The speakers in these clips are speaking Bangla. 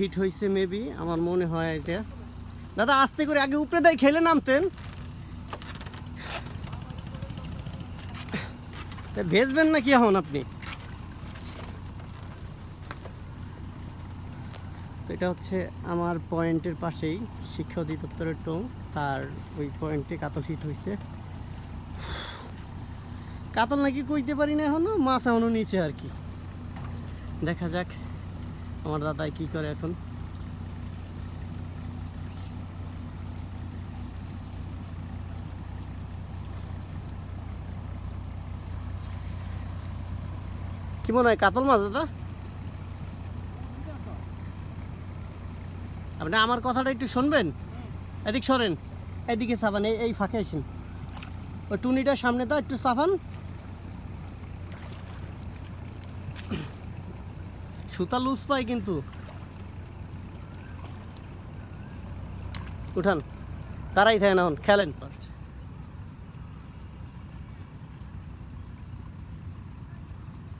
হিট হয়েছে মেবি আমার মনে হয় এটা। দাদা, আস্তে করে আগে উপরে দেয়, খেলে নামতেন। ভেজবেন নাকি এখন আপনি? এটা হচ্ছে আমার পয়েন্টের পাশেই, শিক্ষা অধিদপ্তরের টোং তার ওই পয়েন্টে কাতল হিট হয়েছে কাতল নাকি কইতে পারি না এখনও, মাছ এখনও নিচে আর কি। দেখা যাক। আমার দাদাই কি করে এখন? কি মনে হয়, কাতল মাছ দাদা? আপনি আমার কথাটা একটু শুনবেন? এদিক সরেন, এদিকে সাবান এই ফাঁকে আসেন। ওই টুনিটার সামনে তো একটু সাফান সুতা লুজ পায় কিন্তু। উঠান তারাই থাকে না এখন, খেলেন।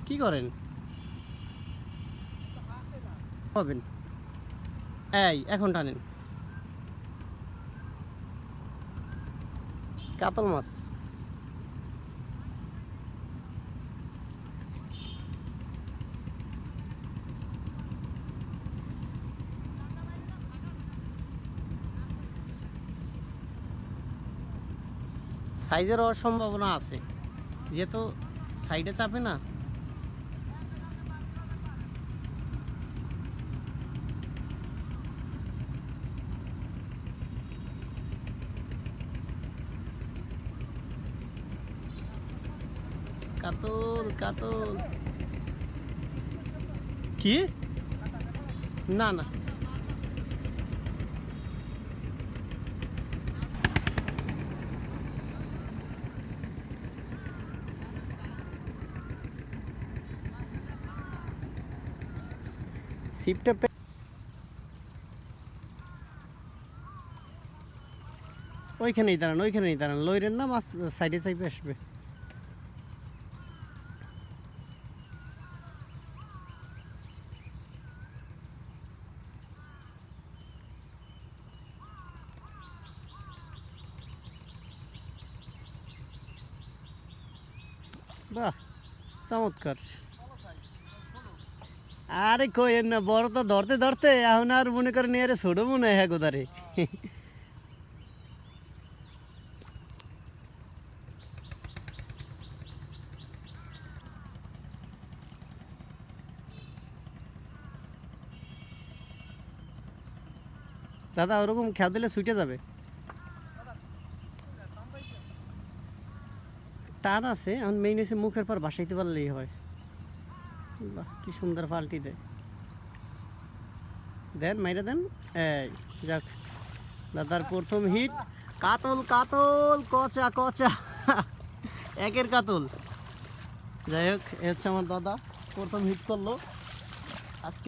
কি করেন? হবেন। এই, এখন টানেন। কাতল মাছ। সাইজের হওয়ার সম্ভাবনা আছে। যেহেতু সাইডে চাপে না। কাতল কাতল। কি? না না। সিপটা ওইখানেই দাঁড়ান ওইখানেই দাঁড়ান। লইরেন না মাছ সাইডে সাইডে আসবে। বাহ চমৎকার। আরে কই না, বড় তো ধরতে ধরতে এখন আর মনে করে নিয়ে আরে ছোট মনে হয় গোদারে দাদা, ওরকম খেয়াল দিলে ছুটে যাবে। টান আছে, এখন মেইন এসে মুখের পর বাসাইতে পারলেই হয়। কি সুন্দর পাল্টি দেয়। দেন, মাইরে দেন। এই, যাক, দাদার প্রথম হিট কাতল কাতল, কচা কচা। একের কাতল। যাই হোক, এ হচ্ছে আমার দাদা, প্রথম হিট করল।